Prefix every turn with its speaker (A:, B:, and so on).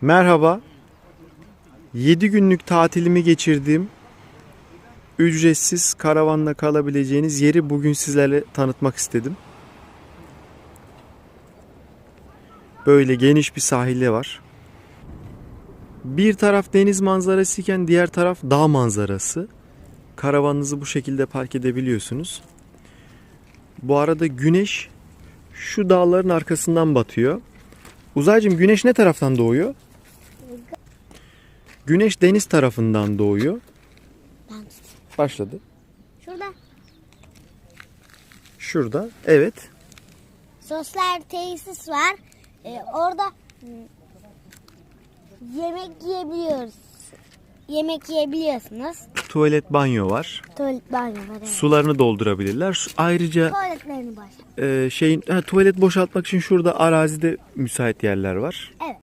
A: Merhaba. 7 günlük tatilimi geçirdiğim ücretsiz karavanla kalabileceğiniz yeri bugün sizlerle tanıtmak istedim. Böyle geniş bir sahili var. Bir taraf deniz manzarası iken diğer taraf dağ manzarası. Karavanınızı bu şekilde park edebiliyorsunuz. Bu arada güneş şu dağların arkasından batıyor. Uzaycığım güneş ne taraftan doğuyor? Güneş deniz tarafından doğuyor. Başladı.
B: Şurada
A: Şurada. Evet.
B: sosyal tesis var. Ee, orada yemek yiyebiliyoruz. Yemek yiyebiliyorsunuz.
A: Tuvalet banyo var.
B: Tuvalet banyo var. Evet.
A: Sularını doldurabilirler. Ayrıca
B: Tuvaletlerini boş.
A: e, şeyin ha, tuvalet boşaltmak için şurada arazide müsait yerler var.
B: Evet.